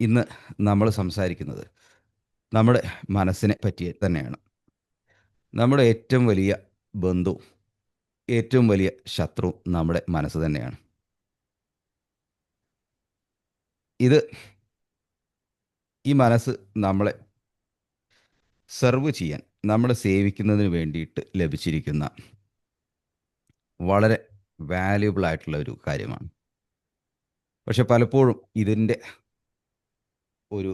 ഇന്ന് നമ്മൾ സംസാരിക്കുന്നത് നമ്മുടെ മനസ്സിനെ പറ്റി തന്നെയാണ്. നമ്മുടെ ഏറ്റവും വലിയ ബന്ധു ഏറ്റവും വലിയ ശത്രു നമ്മുടെ മനസ്സ് തന്നെയാണ്. ഇത് ഈ മനസ്സ് നമ്മളെ സെർവ് ചെയ്യാൻ നമ്മളെ സേവിക്കുന്നതിന് വേണ്ടിയിട്ട് ലഭിച്ചിരിക്കുന്ന വളരെ വാല്യുബിൾ ആയിട്ടുള്ള ഒരു കാര്യമാണ്. പക്ഷെ പലപ്പോഴും ഇതിന്റെ ഒരു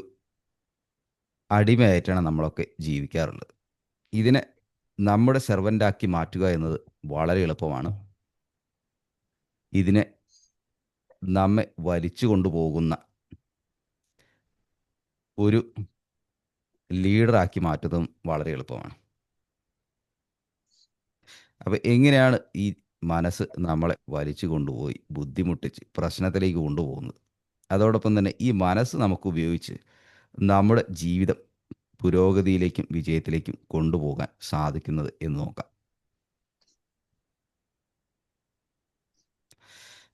അടിമയായിട്ടാണ് നമ്മളൊക്കെ ജീവിക്കാറുള്ളത്. ഇതിനെ നമ്മുടെ സെർവന്റാക്കി മാറ്റുക എന്നത് വളരെ എളുപ്പമാണ്. ഇതിനെ നമ്മെ വലിച്ചു കൊണ്ടുപോകുന്ന ഒരു ലീഡറാക്കി മാറ്റുന്നതും വളരെ എളുപ്പമാണ്. അപ്പം എങ്ങനെയാണ് ഈ മനസ്സ് നമ്മളെ വലിച്ചു കൊണ്ടുപോയി ബുദ്ധിമുട്ടിച്ച് പ്രശ്നത്തിലേക്ക് കൊണ്ടുപോകുന്നത്? അതോടൊപ്പം തന്നെ ഈ മനസ്സ് നമുക്ക് ഉപയോഗിച്ച് നമ്മുടെ ജീവിതം പുരോഗതിയിലേക്കും വിജയത്തിലേക്കും കൊണ്ടുപോകാൻ സാധിക്കുന്നത് എന്ന് നോക്കാം.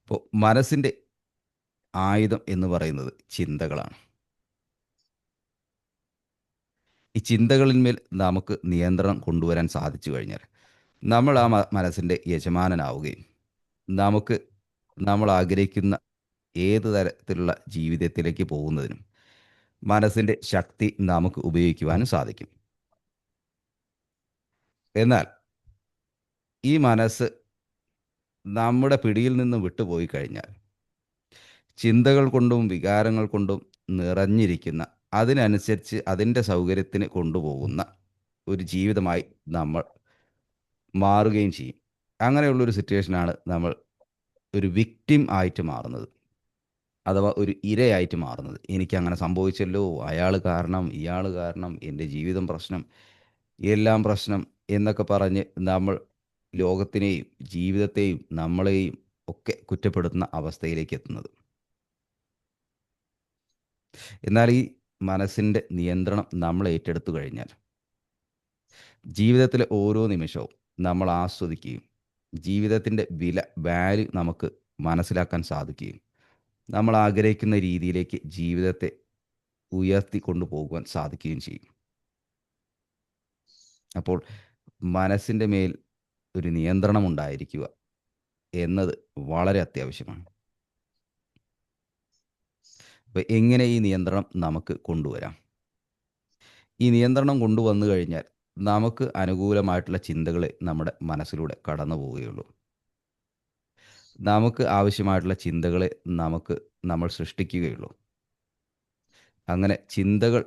ഇപ്പോൾ മനസ്സിന്റെ ആയുധം എന്ന് പറയുന്നത് ചിന്തകളാണ്. ഈ ചിന്തകളിന്മേൽ നമുക്ക് നിയന്ത്രണം കൊണ്ടുവരാൻ സാധിച്ചു കഴിഞ്ഞാൽ നമ്മൾ ആ മനസ്സിന്റെ യജമാനനാവുകയും നമുക്ക് നമ്മൾ ആഗ്രഹിക്കുന്ന ഏത് തരത്തിലുള്ള ജീവിതത്തിലേക്ക് പോകുന്നതിനും മനസ്സിന്റെ ശക്തി നമുക്ക് ഉപയോഗിക്കുവാനും സാധിക്കും. എന്നാൽ ഈ മനസ്സ് നമ്മുടെ പിടിയിൽ നിന്നും വിട്ടുപോയി കഴിഞ്ഞാൽ ചിന്തകൾ കൊണ്ടും വികാരങ്ങൾ കൊണ്ടും നിറഞ്ഞിരിക്കുന്ന അതിനനുസരിച്ച് അതിന്റെ സൗകര്യത്തിന് കൊണ്ടുപോകുന്ന ഒരു ജീവിതമായി നമ്മൾ മാറുകയും ചെയ്യും. അങ്ങനെയുള്ളൊരു സിറ്റുവേഷനാണ് നമ്മൾ ഒരു വിക്റ്റിം ആയിട്ട് മാറുന്നത്. അഥവാ ഒരു ഇരയായിട്ട് മാറുന്നത്. എനിക്ക് അങ്ങനെ സംഭവിച്ചല്ലോ അയാൾ കാരണം ഇയാൾ കാരണം എന്റെ ജീവിതം പ്രശ്നം എല്ലാം പ്രശ്നം എന്നൊക്കെ പറഞ്ഞ് നമ്മൾ ലോകത്തിനെയും ജീവിതത്തെയും നമ്മളെയും ഒക്കെ കുറ്റപ്പെടുത്തുന്ന അവസ്ഥയിലേക്ക് എത്തുന്നത്. എന്നാൽ ഈ മനസ്സിന്റെ നിയന്ത്രണം നമ്മൾ ഏറ്റെടുത്തു കഴിഞ്ഞാൽ ജീവിതത്തിലെ ഓരോ നിമിഷവും നമ്മൾ ആസ്വദിക്കുകയും ജീവിതത്തിന്റെ വില വാല്യൂ നമുക്ക് മനസ്സിലാക്കാൻ സാധിക്കുകയും നമ്മൾ ആഗ്രഹിക്കുന്ന രീതിയിലേക്ക് ജീവിതത്തെ ഉയർത്തി കൊണ്ടുപോകുവാൻ സാധിക്കുകയും ചെയ്യും. അപ്പോൾ മനസ്സിന്റെ മേൽ ഒരു നിയന്ത്രണം ഉണ്ടായിരിക്കുക എന്നത് വളരെ അത്യാവശ്യമാണ്. അപ്പം എങ്ങനെ ഈ നിയന്ത്രണം നമുക്ക് കൊണ്ടുവരാം? ഈ നിയന്ത്രണം കൊണ്ടുവന്നു കഴിഞ്ഞാൽ നമുക്ക് അനുകൂലമായിട്ടുള്ള ചിന്തകൾ നമ്മുടെ മനസ്സിലൂടെ കടന്നു പോവുകയുള്ളൂ നമുക്ക് ആവശ്യമായിട്ടുള്ള ചിന്തകളെ നമുക്ക് നമ്മൾ സൃഷ്ടിക്കുകയുള്ളൂ. അങ്ങനെ ചിന്തകൾ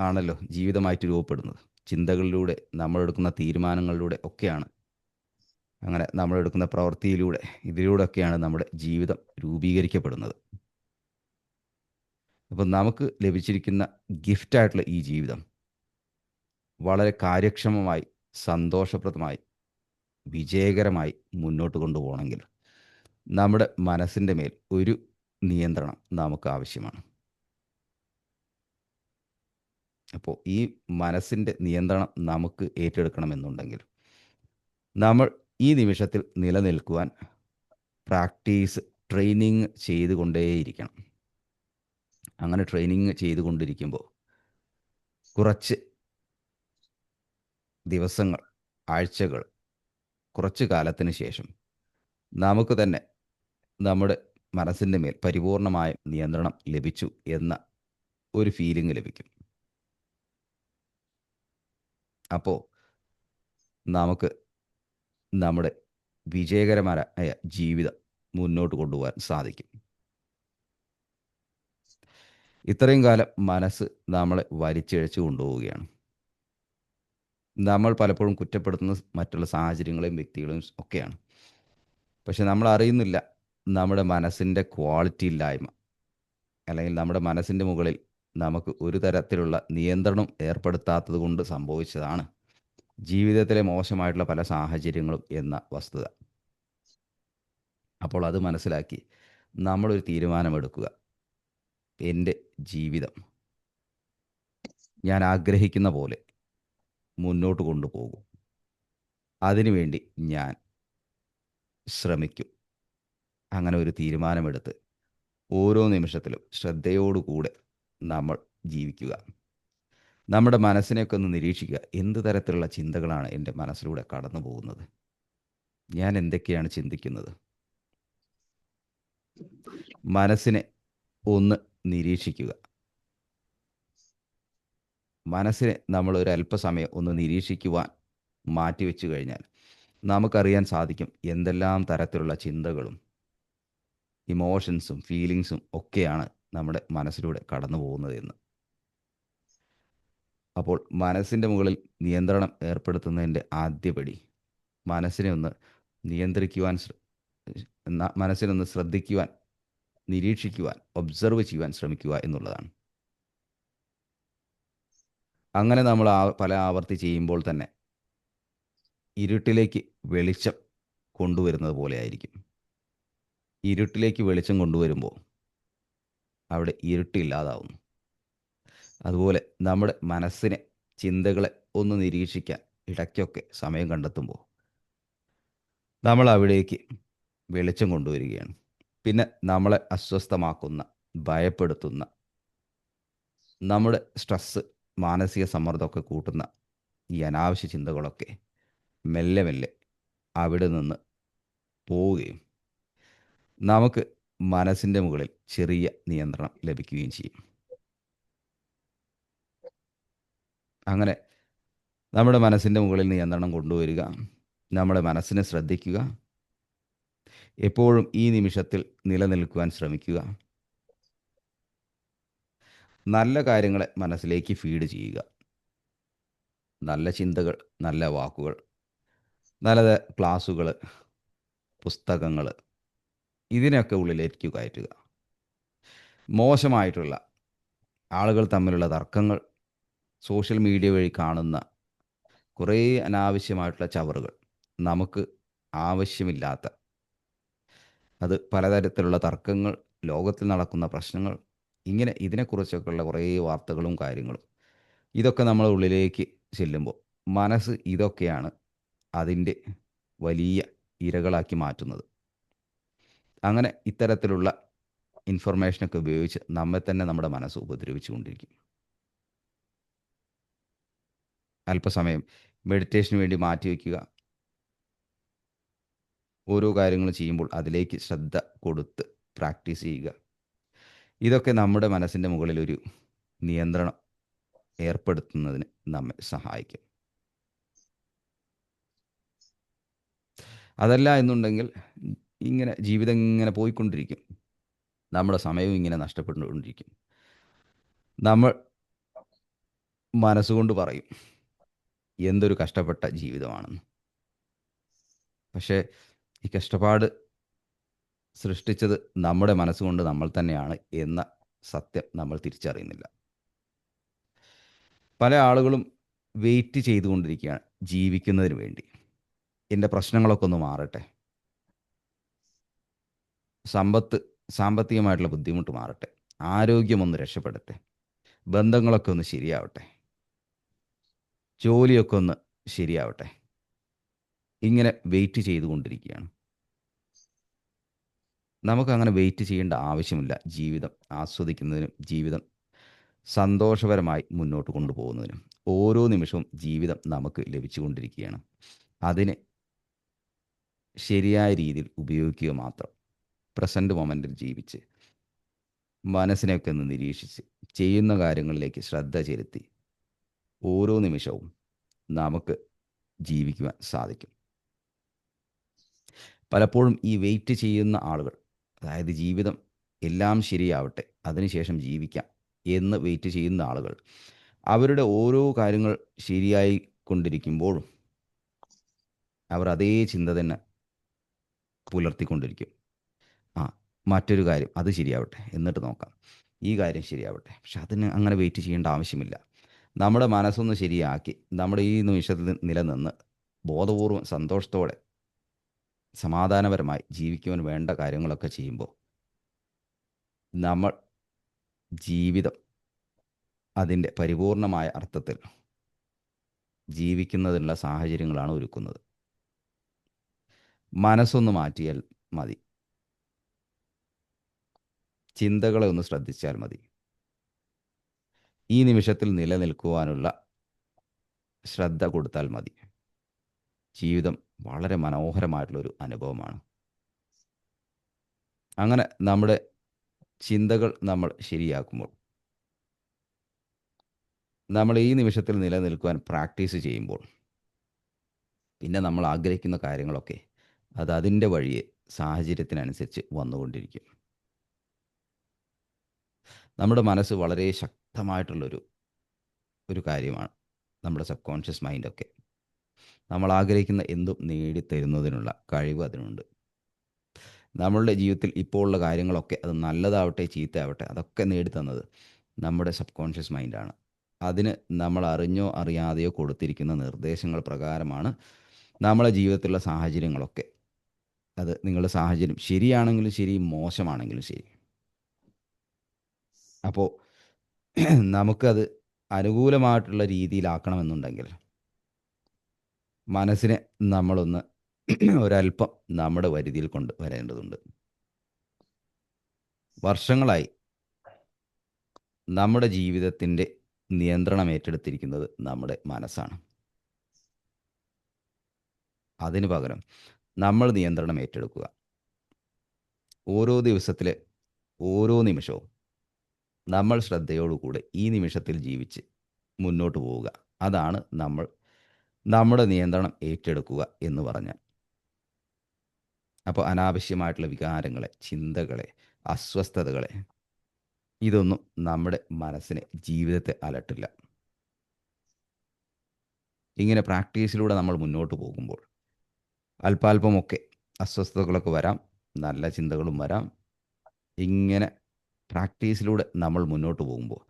ആണല്ലോ ജീവിതമായിട്ട് രൂപപ്പെടുന്നത്. ചിന്തകളിലൂടെ നമ്മളെടുക്കുന്ന തീരുമാനങ്ങളിലൂടെ ഒക്കെയാണ്. അങ്ങനെ നമ്മളെടുക്കുന്ന പ്രവൃത്തിയിലൂടെ ഇതിലൂടെയൊക്കെയാണ് നമ്മുടെ ജീവിതം രൂപീകരിക്കപ്പെടുന്നത്. അപ്പം നമുക്ക് ലഭിച്ചിരിക്കുന്ന ഗിഫ്റ്റായിട്ടുള്ള ഈ ജീവിതം വളരെ കാര്യക്ഷമമായി സന്തോഷപ്രദമായി വിജയകരമായി മുന്നോട്ട് കൊണ്ടുപോകണമെങ്കിൽ നമ്മുടെ മനസ്സിന്റെ മേൽ ഒരു നിയന്ത്രണം നമുക്ക് ആവശ്യമാണ്. അപ്പോൾ ഈ മനസ്സിന്റെ നിയന്ത്രണം നമുക്ക് ഏറ്റെടുക്കണമെന്നുണ്ടെങ്കിൽ നമ്മൾ ഈ നിമിഷത്തിൽ നിലനിൽക്കുവാൻ പ്രാക്ടീസ് ട്രെയിനിങ് ചെയ്തുകൊണ്ടേയിരിക്കണം. അങ്ങനെ ട്രെയിനിങ് ചെയ്തുകൊണ്ടിരിക്കുമ്പോൾ കുറച്ച് ദിവസങ്ങൾ ആഴ്ചകൾ കുറച്ച് കാലത്തിന് ശേഷം നമുക്ക് തന്നെ നമ്മുടെ മനസ്സിന്റെ മേൽ പരിപൂർണമായ നിയന്ത്രണം ലഭിച്ചു എന്ന ഒരു ഫീലിംഗ് ലഭിക്കും. അപ്പോൾ നമുക്ക് നമ്മുടെ വിജയകരമായ ജീവിതം മുന്നോട്ട് കൊണ്ടുപോകാൻ സാധിക്കും. ഇത്രയും കാലം മനസ്സ് നമ്മളെ വലിച്ചിഴച്ചു കൊണ്ടുപോവുകയാണ്. നമ്മൾ പലപ്പോഴും കുറ്റപ്പെടുത്തുന്ന മറ്റുള്ള സാഹചര്യങ്ങളെയും വ്യക്തികളെയും ഒക്കെയാണ്. പക്ഷെ നമ്മൾ അറിയുന്നില്ല നമ്മുടെ മനസ്സിന്റെ ക്വാളിറ്റി ഇല്ലായ്മ. അല്ലെങ്കിൽ നമ്മുടെ മനസ്സിന്റെ മുകളിൽ നമുക്ക് ഒരു തരത്തിലുള്ള നിയന്ത്രണം ഏർപ്പെടുത്താത്തത് കൊണ്ട് സംഭവിച്ചതാണ് ജീവിതത്തിലെ മോശമായിട്ടുള്ള പല സാഹചര്യങ്ങളും എന്ന വസ്തുത. അപ്പോൾ അത് മനസ്സിലാക്കി നമ്മളൊരു തീരുമാനമെടുക്കുക. എന്റെ ജീവിതം. ഞാൻ ആഗ്രഹിക്കുന്ന പോലെ. മുന്നോട്ട് കൊണ്ടുപോകും. അതിനുവേണ്ടി ഞാൻ ശ്രമിക്കും. അങ്ങനെ ഒരു തീരുമാനമെടുത്ത് ഓരോ നിമിഷത്തിലും ശ്രദ്ധയോടുകൂടെ നമ്മൾ ജീവിക്കുക. നമ്മുടെ മനസ്സിനെയൊക്കെ ഒന്ന് നിരീക്ഷിക്കുക. എന്ത് തരത്തിലുള്ള ചിന്തകളാണ് എന്റെ മനസ്സിലൂടെ കടന്നു പോകുന്നത് ഞാൻ എന്തൊക്കെയാണ് ചിന്തിക്കുന്നത്? മനസ്സിനെ ഒന്ന് നിരീക്ഷിക്കുക. മനസ്സിനെ നമ്മൾ ഒരു അല്പസമയം ഒന്ന് നിരീക്ഷിക്കുവാൻ മാറ്റിവെച്ചു കഴിഞ്ഞാൽ നമുക്കറിയാൻ സാധിക്കും എന്തെല്ലാം തരത്തിലുള്ള ചിന്തകളും ഇമോഷൻസും ഫീലിങ്സും ഒക്കെയാണ് നമ്മുടെ മനസ്സിലൂടെ കടന്നു പോകുന്നത് എന്ന് അപ്പോൾ മനസ്സിന്റെ മുകളിൽ നിയന്ത്രണം ഏർപ്പെടുത്തുന്നതിന്റെ ആദ്യപടി മനസ്സിനെ ഒന്ന് നിയന്ത്രിക്കുവാൻ മനസ്സിനൊന്ന് ശ്രദ്ധിക്കുവാൻ നിരീക്ഷിക്കുവാൻ ഒബ്സർവ് ചെയ്യുവാൻ ശ്രമിക്കുക എന്നുള്ളതാണ്. അങ്ങനെ നമ്മൾ പല ആവർത്തി ചെയ്യുമ്പോൾ തന്നെ ഇരുട്ടിലേക്ക് വെളിച്ചം കൊണ്ടുവരുന്നത് പോലെ ആയിരിക്കും ഇരുട്ടിലേക്ക് വെളിച്ചം കൊണ്ടുവരുമ്പോൾ അവിടെ ഇരുട്ടില്ലാതാവുന്നു അതുപോലെ നമ്മുടെ മനസ്സിനെ ചിന്തകളെ ഒന്ന് നിരീക്ഷിക്കാൻ ഇടയ്ക്കൊക്കെ സമയം കണ്ടെത്തുമ്പോൾ നമ്മൾ അവിടേക്ക് വെളിച്ചം കൊണ്ടുവരികയാണ്. പിന്നെ നമ്മളെ അസ്വസ്ഥമാക്കുന്ന ഭയപ്പെടുത്തുന്ന നമ്മുടെ സ്ട്രെസ്സ് മാനസിക സമ്മർദ്ദമൊക്കെ കൂട്ടുന്ന ഈ അനാവശ്യ ചിന്തകളൊക്കെ മെല്ലെ മെല്ലെ അവിടെ നിന്ന് പോവുകയും നമുക്ക് മനസ്സിന്റെ മുകളിൽ ചെറിയ നിയന്ത്രണം ലഭിക്കുകയും ചെയ്യും. അങ്ങനെ നമ്മുടെ മനസ്സിന്റെ മുകളിൽ നിയന്ത്രണം കൊണ്ടുവരിക നമ്മുടെ മനസ്സിനെ ശ്രദ്ധിക്കുക എപ്പോഴും ഈ നിമിഷത്തിൽ നിലനിൽക്കുവാൻ ശ്രമിക്കുക. നല്ല കാര്യങ്ങളെ മനസ്സിലേക്ക് ഫീഡ് ചെയ്യുക. നല്ല ചിന്തകൾ നല്ല വാക്കുകൾ നല്ല ക്ലാസ്സുകൾ പുസ്തകങ്ങൾ ഇതിനൊക്കെ ഉള്ളിലേക്ക് കയറ്റുക. മോശമായിട്ടുള്ള ആളുകൾ തമ്മിലുള്ള തർക്കങ്ങൾ സോഷ്യൽ മീഡിയ വഴി കാണുന്ന കുറേ അനാവശ്യമായിട്ടുള്ള ചവറുകൾ നമുക്ക് ആവശ്യമില്ലാത്ത അത് പലതരത്തിലുള്ള തർക്കങ്ങൾ ലോകത്തിൽ നടക്കുന്ന പ്രശ്നങ്ങൾ ഇങ്ങനെ ഇതിനെക്കുറിച്ചൊക്കെയുള്ള കുറേ വാർത്തകളും കാര്യങ്ങളും. ഇതൊക്കെ നമ്മളെ ഉള്ളിലേക്ക് ചെല്ലുമ്പോൾ മനസ്സ് ഇതൊക്കെയാണ് അതിന്റെ വലിയ ഇരകളാക്കി മാറ്റുന്നത്. അങ്ങനെ ഇത്തരത്തിലുള്ള ഇൻഫർമേഷനൊക്കെ ഉപയോഗിച്ച് നമ്മെ തന്നെ നമ്മുടെ മനസ്സ് ഉപദ്രവിച്ചു കൊണ്ടിരിക്കും. അല്പസമയം മെഡിറ്റേഷന് വേണ്ടി മാറ്റി മാറ്റിവെക്കുക ഓരോ കാര്യങ്ങൾ ചെയ്യുമ്പോൾ അതിലേക്ക് ശ്രദ്ധ കൊടുത്ത് പ്രാക്ടീസ് ചെയ്യുക. ഇതൊക്കെ നമ്മുടെ മനസ്സിന്റെ മുകളിൽ ഒരു നിയന്ത്രണം ഏർപ്പെടുത്തുന്നതിന് നമ്മെ സഹായിക്കും. അതല്ല എന്നുണ്ടെങ്കിൽ ഇങ്ങനെ ജീവിതം ഇങ്ങനെ പോയിക്കൊണ്ടിരിക്കും. നമ്മുടെ സമയവും ഇങ്ങനെ നഷ്ടപ്പെട്ടുകൊണ്ടിരിക്കും. നമ്മൾ മനസ്സുകൊണ്ട് പറയും എന്തൊരു കഷ്ടപ്പെട്ട ജീവിതമാണെന്ന്. പക്ഷേ ഈ കഷ്ടപ്പാട് സൃഷ്ടിച്ചത് നമ്മുടെ മനസ്സുകൊണ്ട് നമ്മൾ തന്നെയാണ് എന്ന സത്യം നമ്മൾ തിരിച്ചറിയുന്നില്ല. പല ആളുകളും വെയിറ്റ് ചെയ്തുകൊണ്ടിരിക്കുകയാണ് ജീവിക്കുന്നതിന് വേണ്ടി. എന്റെ പ്രശ്നങ്ങളൊക്കെ ഒന്ന് മാറട്ടെ. സമ്പത്ത് സാമ്പത്തികമായിട്ടുള്ള ബുദ്ധിമുട്ട് മാറട്ടെ. ആരോഗ്യമൊന്ന് രക്ഷപ്പെടട്ടെ. ബന്ധങ്ങളൊക്കെ ഒന്ന് ശരിയാവട്ടെ. ജോലിയൊക്കെ ഒന്ന് ശരിയാവട്ടെ. ഇങ്ങനെ വെയിറ്റ് ചെയ്തുകൊണ്ടിരിക്കുകയാണ്. നമുക്കങ്ങനെ വെയിറ്റ് ചെയ്യേണ്ട ആവശ്യമില്ല. ജീവിതം ആസ്വദിക്കുന്നതിനും ജീവിതം സന്തോഷപരമായി മുന്നോട്ട് കൊണ്ടുപോകുന്നതിനും ഓരോ നിമിഷവും ജീവിതം നമുക്ക് ലഭിച്ചുകൊണ്ടിരിക്കുകയാണ്. അതിനെ ശരിയായ രീതിയിൽ ഉപയോഗിക്കുക മാത്രം. പ്രസന്റ് മൊമെന്റിൽ ജീവിച്ച് മനസ്സിനെയൊക്കെ ഒന്ന് നിരീക്ഷിച്ച് ചെയ്യുന്ന കാര്യങ്ങളിലേക്ക് ശ്രദ്ധ ചെലുത്തി ഓരോ നിമിഷവും നമുക്ക് ജീവിക്കുവാൻ സാധിക്കും. പലപ്പോഴും ഈ വെയിറ്റ് ചെയ്യുന്ന ആളുകൾ അതായത് ജീവിതം എല്ലാം ശരിയാവട്ടെ അതിനുശേഷം ജീവിക്കാം എന്ന് വെയിറ്റ് ചെയ്യുന്ന ആളുകൾ. അവരുടെ ഓരോ കാര്യങ്ങൾ ശരിയായി കൊണ്ടിരിക്കുമ്പോഴും അവർ അതേ ചിന്ത തന്നെ പുലർത്തിക്കൊണ്ടിരിക്കും. ആ മറ്റൊരു കാര്യം അത് ശരിയാവട്ടെ എന്നിട്ട് നോക്കാം. ഈ കാര്യം ശരിയാവട്ടെ. പക്ഷെ അതിന് അങ്ങനെ വെയിറ്റ് ചെയ്യേണ്ട ആവശ്യമില്ല. നമ്മുടെ മനസ്സൊന്ന് ശരിയാക്കി നമ്മുടെ ഈ നിമിഷത്തിൽ നിലനിന്ന് ബോധപൂർവം സന്തോഷത്തോടെ സമാധാനപരമായി ജീവിക്കുവാൻ വേണ്ട കാര്യങ്ങളൊക്കെ ചെയ്യുമ്പോൾ നമ്മൾ ജീവിതം അതിന്റെ പരിപൂർണമായ അർത്ഥത്തിൽ ജീവിക്കുന്നതിനുള്ള സാഹചര്യങ്ങളാണ് ഒരുക്കുന്നത്. മനസ്സൊന്ന് മാറ്റിയാൽ മതി. ചിന്തകളെ ഒന്ന് ശ്രദ്ധിച്ചാൽ മതി. ഈ നിമിഷത്തിൽ നിലനിൽക്കുവാനുള്ള ശ്രദ്ധ കൊടുത്താൽ മതി. ജീവിതം വളരെ മനോഹരമായിട്ടുള്ളൊരു അനുഭവമാണ്. അങ്ങനെ നമ്മുടെ ചിന്തകൾ നമ്മൾ ശരിയാക്കുമ്പോൾ നമ്മൾ ഈ നിമിഷത്തിൽ നിലനിൽക്കുവാൻ പ്രാക്ടീസ് ചെയ്യുമ്പോൾ പിന്നെ നമ്മൾ ആഗ്രഹിക്കുന്ന കാര്യങ്ങളൊക്കെ അത് അതിന്റെ വഴിയെ സാഹചര്യത്തിനനുസരിച്ച് വന്നുകൊണ്ടിരിക്കും. നമ്മുടെ മനസ്സ് വളരെ ശക്തമായിട്ടുള്ളൊരു ഒരു കാര്യമാണ് നമ്മുടെ സബ് കോൺഷ്യസ് മൈൻഡൊക്കെ. നമ്മൾ ആഗ്രഹിക്കുന്ന എന്തും നേടിത്തരുന്നതിനുള്ള കഴിവ് അതിനുണ്ട്. നമ്മളുടെ ജീവിതത്തിൽ ഇപ്പോൾ ഉള്ള കാര്യങ്ങളൊക്കെ അത് നല്ലതാവട്ടെ ചീത്തയാവട്ടെ അതൊക്കെ നേടിത്തന്നത് നമ്മുടെ സബ് കോൺഷ്യസ് മൈൻഡാണ്. അതിന് നമ്മൾ അറിഞ്ഞോ അറിയാതെയോ കൊടുത്തിരിക്കുന്ന നിർദ്ദേശങ്ങൾ പ്രകാരമാണ് നമ്മളെ ജീവിതത്തിലുള്ള സാഹചര്യങ്ങളൊക്കെ. അത് നിങ്ങളുടെ സാഹചര്യം ശരിയാണെങ്കിലും ശരി മോശമാണെങ്കിലും ശരി. അപ്പോൾ നമുക്കത് അനുകൂലമായിട്ടുള്ള രീതിയിലാക്കണമെന്നുണ്ടെങ്കിൽ മനസ്സിനെ നമ്മളൊന്ന് ഒരല്പം നമ്മുടെ വരുതിയിൽ കൊണ്ട് വരേണ്ടതുണ്ട്. വർഷങ്ങളായി നമ്മുടെ ജീവിതത്തിന്റെ നിയന്ത്രണം ഏറ്റെടുത്തിരിക്കുന്നത് നമ്മുടെ മനസ്സാണ്. അതിനു പകരം നമ്മൾ നിയന്ത്രണം ഏറ്റെടുക്കുക. ഓരോ ദിവസത്തിലെ ഓരോ നിമിഷവും നമ്മൾ ശ്രദ്ധയോടുകൂടെ ഈ നിമിഷത്തിൽ ജീവിച്ച് മുന്നോട്ട് പോവുക. അതാണ് നമ്മൾ നമ്മുടെ നിയന്ത്രണം ഏറ്റെടുക്കുക എന്ന് പറഞ്ഞാൽ. അപ്പോൾ അനാവശ്യമായിട്ടുള്ള വികാരങ്ങളെ ചിന്തകളെ അസ്വസ്ഥതകളെ ഇതൊന്നും നമ്മുടെ മനസ്സിനെ ജീവിതത്തെ അലട്ടില്ല. ഇങ്ങനെ പ്രാക്ടീസിലൂടെ നമ്മൾ മുന്നോട്ട് പോകുമ്പോൾ അല്പാൽപമൊക്കെ അസ്വസ്ഥതകളൊക്കെ വരാം നല്ല ചിന്തകളും വരാം. ഇങ്ങനെ പ്രാക്ടീസിലൂടെ നമ്മൾ മുന്നോട്ട് പോകുമ്പോൾ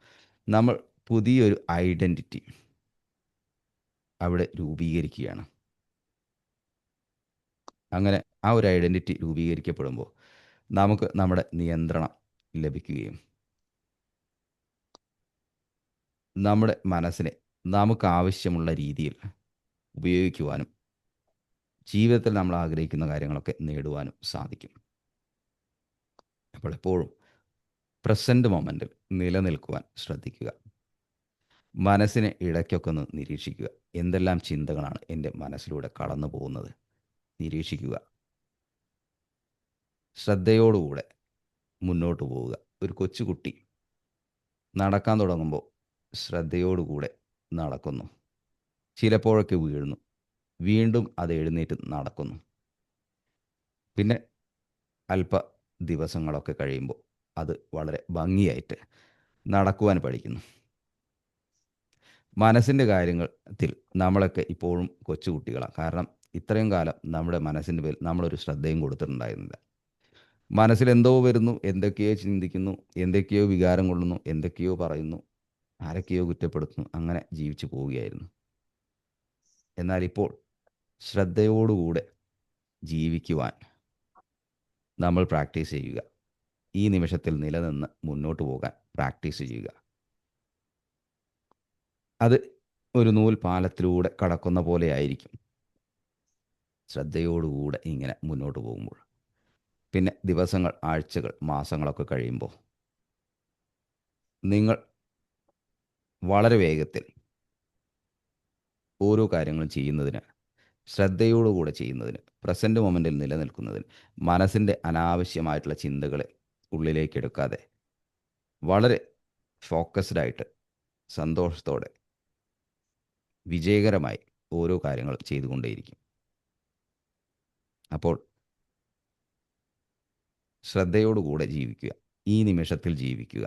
നമ്മൾ പുതിയൊരു ഐഡന്റിറ്റി അവിടെ രൂപീകരിക്കുകയാണ്. അങ്ങനെ ആ ഒരു ഐഡന്റിറ്റി രൂപീകരിക്കപ്പെടുമ്പോൾ നമുക്ക് നമ്മുടെ നിയന്ത്രണം ലഭിക്കുകയും നമ്മുടെ മനസ്സിനെ നമുക്ക് ആവശ്യമുള്ള രീതിയിൽ ഉപയോഗിക്കുവാനും ജീവിതത്തിൽ നമ്മൾ ആഗ്രഹിക്കുന്ന കാര്യങ്ങളൊക്കെ നേടുവാനും സാധിക്കും. അപ്പോൾ എപ്പോഴും പ്രസന്റ് മൊമെന്റിൽ നിലനിൽക്കുവാൻ ശ്രദ്ധിക്കുക. മനസ്സിനെ ഇടയ്ക്കൊക്കെ ഒന്ന് നിരീക്ഷിക്കുക. എന്തെല്ലാം ചിന്തകളാണ് എന്റെ മനസ്സിലൂടെ കടന്നു പോകുന്നത്? നിരീക്ഷിക്കുക. ശ്രദ്ധയോടുകൂടെ മുന്നോട്ട് പോവുക. ഒരു കൊച്ചുകുട്ടി നടക്കാൻ തുടങ്ങുമ്പോൾ ശ്രദ്ധയോടുകൂടെ നടക്കുന്നു. ചിലപ്പോഴൊക്കെ വീഴുന്നു. വീണ്ടും അത് എഴുന്നേറ്റ് നടക്കുന്നു. പിന്നെ അല്പ ദിവസങ്ങളൊക്കെ കഴിയുമ്പോൾ അത് വളരെ ഭംഗിയായിട്ട് നടക്കുവാൻ പഠിക്കുന്നു. മനസ്സിന്റെ കാര്യത്തിൽ നമ്മളൊക്കെ ഇപ്പോഴും കൊച്ചുകുട്ടികളാണ് കാരണം ഇത്രയും കാലം നമ്മുടെ മനസ്സിന്റെ പേരിൽ നമ്മളൊരു ശ്രദ്ധയും കൊടുത്തിട്ടുണ്ടായിരുന്നില്ല. മനസ്സിൽ എന്തോ വരുന്നു എന്തൊക്കെയോ ചിന്തിക്കുന്നു എന്തൊക്കെയോ വികാരം കൊള്ളുന്നു എന്തൊക്കെയോ പറയുന്നു ആരൊക്കെയോ കുറ്റപ്പെടുത്തുന്നു അങ്ങനെ ജീവിച്ചു പോവുകയായിരുന്നു. എന്നാൽ ഇപ്പോൾ ശ്രദ്ധയോടുകൂടെ ജീവിക്കുവാൻ നമ്മൾ പ്രാക്ടീസ് ചെയ്യുക. ഈ നിമിഷത്തിൽ നിലനിന്ന് മുന്നോട്ട് പോകാൻ പ്രാക്ടീസ് ചെയ്യുക. അത് ഒരു നൂൽ പാലത്തിലൂടെ കടക്കുന്ന പോലെ ആയിരിക്കും. ശ്രദ്ധയോടുകൂടെ ഇങ്ങനെ മുന്നോട്ട് പോകുമ്പോൾ. പിന്നെ ദിവസങ്ങൾ ആഴ്ചകൾ മാസങ്ങളൊക്കെ കഴിയുമ്പോൾ നിങ്ങൾ വളരെ വേഗത്തിൽ ഓരോ കാര്യങ്ങളും ചെയ്യുന്നതിന് ശ്രദ്ധയോടുകൂടെ ചെയ്യുന്നതിന് പ്രസന്റ് മൊമെന്റിൽ നിലനിൽക്കുന്നതിന് മനസ്സിന്റെ അനാവശ്യമായിട്ടുള്ള ചിന്തകളെ ഉള്ളിലേക്കെടുക്കാതെ വളരെ ഫോക്കസ്ഡായിട്ട് സന്തോഷത്തോടെ വിജയകരമായി ഓരോ കാര്യങ്ങൾ ചെയ്തുകൊണ്ടേയിരിക്കും. അപ്പോൾ ശ്രദ്ധയോടുകൂടെ ജീവിക്കുക ഈ നിമിഷത്തിൽ ജീവിക്കുക.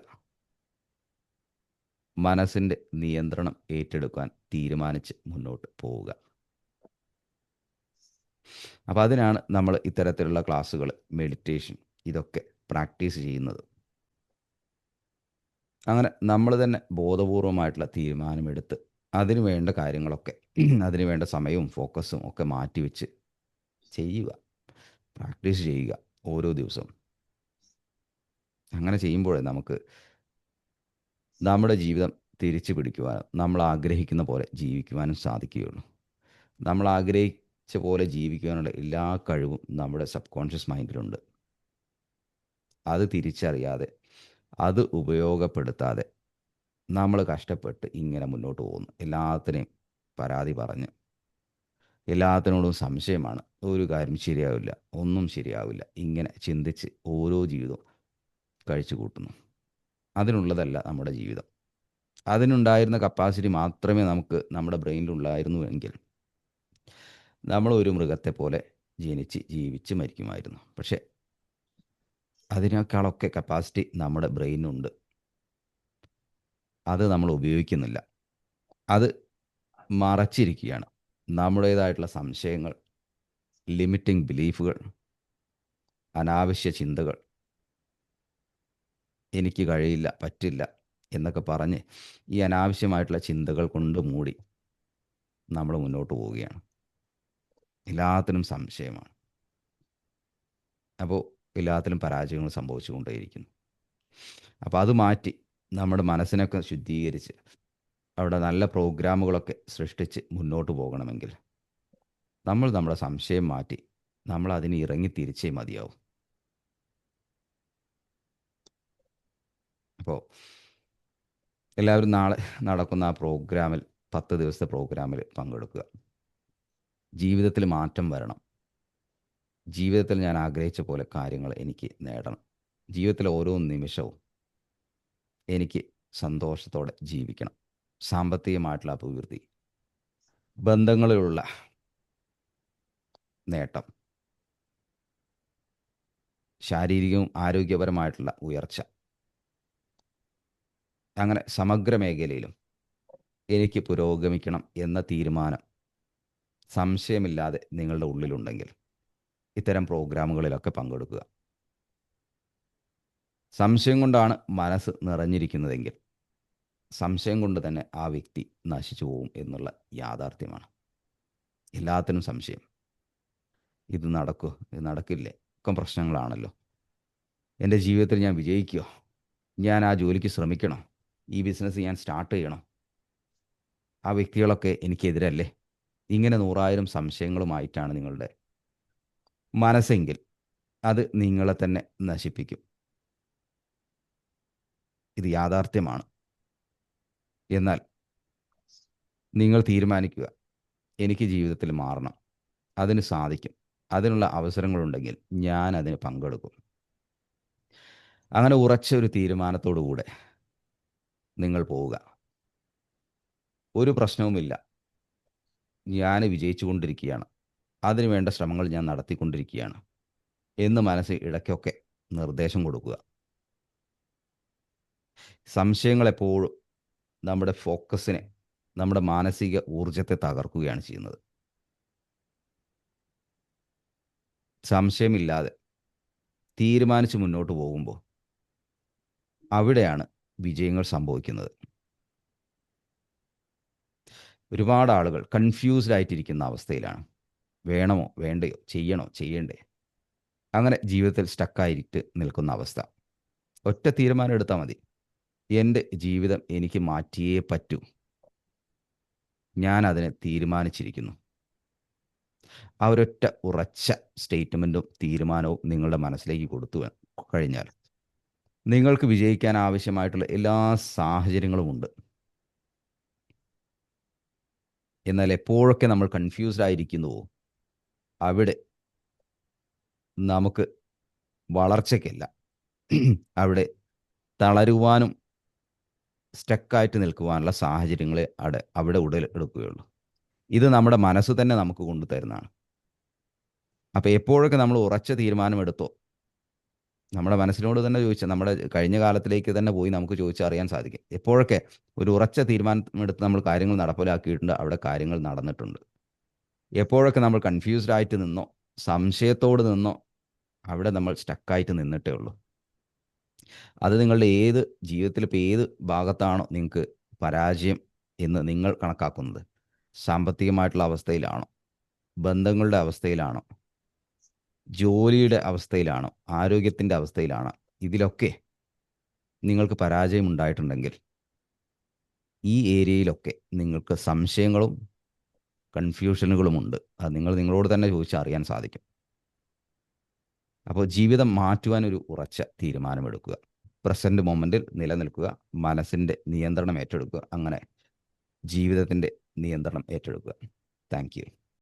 മനസ്സിന്റെ നിയന്ത്രണം ഏറ്റെടുക്കാൻ തീരുമാനിച്ച് മുന്നോട്ട് പോവുക. അപ്പോൾ അതിനാണ് നമ്മൾ ഇത്തരത്തിലുള്ള ക്ലാസ്സുകൾ മെഡിറ്റേഷൻ ഇതൊക്കെ പ്രാക്ടീസ് ചെയ്യുന്നത്. അങ്ങനെ നമ്മൾ തന്നെ ബോധപൂർവമായിട്ടുള്ള തീരുമാനമെടുത്ത് അതിന് വേണ്ട കാര്യങ്ങളൊക്കെ അതിന് വേണ്ട സമയവും ഫോക്കസും ഒക്കെ മാറ്റിവെച്ച് ചെയ്യുക. പ്രാക്ടീസ് ചെയ്യുക ഓരോ ദിവസവും. അങ്ങനെ ചെയ്യുമ്പോഴേ നമുക്ക് നമ്മുടെ ജീവിതം തിരിച്ചു പിടിക്കുവാനും നമ്മൾ ആഗ്രഹിക്കുന്ന പോലെ ജീവിക്കുവാനും സാധിക്കുകയുള്ളൂ. നമ്മൾ ആഗ്രഹിച്ച പോലെ ജീവിക്കുവാനുള്ള എല്ലാ കഴിവും നമ്മുടെ സബ് കോൺഷ്യസ് മൈൻഡിലുണ്ട്. അത് തിരിച്ചറിയാതെ അത് ഉപയോഗപ്പെടുത്താതെ നമ്മൾ കഷ്ടപ്പെട്ട് ഇങ്ങനെ മുന്നോട്ട് പോകുന്നു. എല്ലാത്തിനെയും പരാതി പറഞ്ഞ്. എല്ലാത്തിനോടും സംശയമാണ്. ഒരു കാര്യം ശരിയാവില്ല ഒന്നും ശരിയാവില്ല. ഇങ്ങനെ ചിന്തിച്ച് ഓരോ ജീവിതവും കഴിച്ചു കൂട്ടുന്നു. അതിനുള്ളതല്ല നമ്മുടെ ജീവിതം. അതിനുണ്ടായിരുന്ന കപ്പാസിറ്റി മാത്രമേ നമുക്ക് നമ്മുടെ ബ്രെയിനിലുണ്ടായിരുന്നു എങ്കിൽ നമ്മൾ ഒരു മൃഗത്തെ പോലെ ജനിച്ച് ജീവിച്ച് മരിക്കുമായിരുന്നു. പക്ഷേ അതിനേക്കാളൊക്കെ കപ്പാസിറ്റി നമ്മുടെ ബ്രെയിനുണ്ട് അത് നമ്മൾ ഉപയോഗിക്കുന്നില്ല. അത് മറച്ചിരിക്കുകയാണ്. നമ്മുടേതായിട്ടുള്ള സംശയങ്ങൾ ലിമിറ്റിംഗ് ബിലീഫുകൾ അനാവശ്യ ചിന്തകൾ. എനിക്ക് കഴിയില്ല പറ്റില്ല എന്നൊക്കെ പറഞ്ഞ് ഈ അനാവശ്യമായിട്ടുള്ള ചിന്തകൾ കൊണ്ട് മൂടി നമ്മൾ മുന്നോട്ട് പോവുകയാണ്. എല്ലാത്തിനും സംശയമാണ്. അപ്പോൾ എല്ലാത്തിനും പരാജയങ്ങൾ സംഭവിച്ചുകൊണ്ടേയിരിക്കുന്നു. അപ്പോൾ അത് മാറ്റി നമ്മുടെ മനസ്സിനൊക്കെ ശുദ്ധീകരിച്ച് അവിടെ നല്ല പ്രോഗ്രാമുകളൊക്കെ സൃഷ്ടിച്ച് മുന്നോട്ട് പോകണമെങ്കിൽ നമ്മൾ നമ്മുടെ സംശയം മാറ്റി നമ്മൾ അതിന് ഇറങ്ങി തിരിച്ചേ മതിയാവും. അപ്പോൾ എല്ലാവരും നാളെ നടക്കുന്ന ആ പ്രോഗ്രാമിൽ പത്ത് ദിവസത്തെ പ്രോഗ്രാമിൽ പങ്കെടുക്കുക. ജീവിതത്തിൽ മാറ്റം വരണം. ജീവിതത്തിൽ ഞാൻ ആഗ്രഹിച്ച പോലെ കാര്യങ്ങൾ എനിക്ക് നേടണം. ജീവിതത്തിലെ ഓരോ നിമിഷവും എനിക്ക് സന്തോഷത്തോടെ ജീവിക്കണം. സാമ്പത്തികമായിട്ടുള്ള അഭിവൃദ്ധി. ബന്ധങ്ങളിലുള്ള നേട്ടം. ശാരീരികവും ആരോഗ്യപരമായിട്ടുള്ള ഉയർച്ച. അങ്ങനെ സമഗ്ര മേഖലയിലും എനിക്ക് പുരോഗമിക്കണം എന്ന തീരുമാനം സംശയമില്ലാതെ നിങ്ങളുടെ ഉള്ളിലുണ്ടെങ്കിൽ ഇത്തരം പ്രോഗ്രാമുകളിലൊക്കെ പങ്കെടുക്കുക. സംശയം കൊണ്ടാണ് മനസ്സ് നിറഞ്ഞിരിക്കുന്നതെങ്കിൽ സംശയം കൊണ്ട് തന്നെ ആ വ്യക്തി നശിച്ചു പോകും എന്നുള്ള യാഥാർത്ഥ്യമാണ്. എല്ലാത്തിനും സംശയം. ഇത് നടക്കുമോ ഇത് നടക്കില്ലേ? ഒക്കെ പ്രശ്നങ്ങളാണല്ലോ. എന്റെ ജീവിതത്തിൽ ഞാൻ വിജയിക്കുമോ ഞാൻ ആ ജോലിക്ക് ശ്രമിക്കണോ? ഈ ബിസിനസ് ഞാൻ സ്റ്റാർട്ട് ചെയ്യണോ? ആ വ്യക്തികളൊക്കെ എനിക്കെതിരല്ലേ? ഇങ്ങനെ നൂറായിരം സംശയങ്ങളുമായിട്ടാണ് നിങ്ങളുടെ മനസ്സെങ്കിൽ അത് നിങ്ങളെ തന്നെ നശിപ്പിക്കും. ഇത് യാഥാർത്ഥ്യമാണ്. എന്നാൽ നിങ്ങൾ തീരുമാനിക്കുക. എനിക്ക് ജീവിതത്തിൽ മാറണം. അതിന് സാധിക്കും. അതിനുള്ള അവസരങ്ങളുണ്ടെങ്കിൽ ഞാൻ അതിന് പങ്കെടുക്കും. അങ്ങനെ ഉറച്ച ഒരു തീരുമാനത്തോടുകൂടെ നിങ്ങൾ പോവുക. ഒരു പ്രശ്നവുമില്ല. ഞാൻ വിജയിച്ചുകൊണ്ടിരിക്കുകയാണ്. അതിനുവേണ്ട ശ്രമങ്ങൾ ഞാൻ നടത്തിക്കൊണ്ടിരിക്കുകയാണ്. എന്ന് മനസ്സിൽ ഇടയ്ക്കൊക്കെ നിർദ്ദേശം കൊടുക്കുക. സംശയങ്ങൾ എപ്പോഴും നമ്മുടെ ഫോക്കസിനെ നമ്മുടെ മാനസിക ഊർജത്തെ തകർക്കുകയാണ് ചെയ്യുന്നത്. സംശയമില്ലാതെ തീരുമാനിച്ച് മുന്നോട്ട് പോകുമ്പോൾ അവിടെയാണ് വിജയങ്ങൾ സംഭവിക്കുന്നത്. ഒരുപാട് ആളുകൾ കൺഫ്യൂസ്ഡ് ആയിട്ടിരിക്കുന്ന അവസ്ഥയിലാണ്. വേണമോ വേണ്ടയോ ചെയ്യണോ ചെയ്യണ്ടേ? അങ്ങനെ ജീവിതത്തിൽ സ്റ്റക്കായിട്ട് നിൽക്കുന്ന അവസ്ഥ. ഒറ്റ തീരുമാനം എടുത്താൽ മതി. എന്റെ ജീവിതം എനിക്ക് മാറ്റിയേ പറ്റൂ. ഞാൻ അതിനെ തീരുമാനിച്ചിരിക്കുന്നു. ആ ഒരൊറ്റ ഉറച്ച സ്റ്റേറ്റ്മെന്റും തീരുമാനവും നിങ്ങളുടെ മനസ്സിലേക്ക് കൊടുത്തു കഴിഞ്ഞാൽ നിങ്ങൾക്ക് വിജയിക്കാൻ ആവശ്യമായിട്ടുള്ള എല്ലാ സാഹചര്യങ്ങളും ഉണ്ട്. എന്നാൽ എപ്പോഴൊക്കെ നമ്മൾ കൺഫ്യൂസ്ഡ് ആയിരിക്കുന്നുവോ അവിടെ നമുക്ക് വളർച്ചയ്ക്കല്ല. അവിടെ തളരുവാനും സ്റ്റക്കായിട്ട് നിൽക്കുവാനുള്ള സാഹചര്യങ്ങൾ അവിടെ അവിടെ ഉടലെടുക്കുകയുള്ളൂ ഇത് നമ്മുടെ മനസ്സ് തന്നെ നമുക്ക് കൊണ്ടുതരുന്നതാണ് അപ്പോൾ എപ്പോഴൊക്കെ നമ്മൾ ഉറച്ച തീരുമാനമെടുത്തോ നമ്മുടെ മനസ്സിനോട് തന്നെ ചോദിച്ചാൽ നമ്മുടെ കഴിഞ്ഞ കാലത്തിലേക്ക് തന്നെ പോയി നമുക്ക് ചോദിച്ചാൽ അറിയാൻ സാധിക്കും. എപ്പോഴൊക്കെ ഒരു ഉറച്ച തീരുമാനമെടുത്ത് നമ്മൾ കാര്യങ്ങൾ നടപ്പിലാക്കിയിട്ടുണ്ട് അവിടെ കാര്യങ്ങൾ നടന്നിട്ടുണ്ട്. എപ്പോഴൊക്കെ നമ്മൾ കൺഫ്യൂസ്ഡ് ആയിട്ട് നിന്നോ സംശയത്തോട് നിന്നോ അവിടെ നമ്മൾ സ്റ്റക്കായിട്ട് നിന്നിട്ടേ ഉള്ളൂ. അത് നിങ്ങളുടെ ഏത് ജീവിതത്തിൽ ഇപ്പോൾ ഏത് ഭാഗത്താണോ നിങ്ങൾക്ക് പരാജയം എന്ന് നിങ്ങൾ കണക്കാക്കുന്നത്. സാമ്പത്തികമായിട്ടുള്ള അവസ്ഥയിലാണോ? ബന്ധങ്ങളുടെ അവസ്ഥയിലാണോ? ജോലിയുടെ അവസ്ഥയിലാണോ? ആരോഗ്യത്തിന്റെ അവസ്ഥയിലാണോ? ഇതിലൊക്കെ നിങ്ങൾക്ക് പരാജയം ഉണ്ടായിട്ടുണ്ടെങ്കിൽ ഈ ഏരിയയിലൊക്കെ നിങ്ങൾക്ക് സംശയങ്ങളും കൺഫ്യൂഷനുകളുമുണ്ട് അത് നിങ്ങൾ നിങ്ങളോട് തന്നെ ചോദിച്ചറിയാൻ സാധിക്കും. അപ്പോൾ ജീവിതം മാറ്റുവാൻ ഒരു ഉറച്ച തീരുമാനമെടുക്കുക. പ്രസന്റ് മൊമെന്റിൽ നിലനിൽക്കുക. മനസ്സിന്റെ നിയന്ത്രണം ഏറ്റെടുക്കുക. അങ്ങനെ ജീവിതത്തിന്റെ നിയന്ത്രണം ഏറ്റെടുക്കുക. താങ്ക്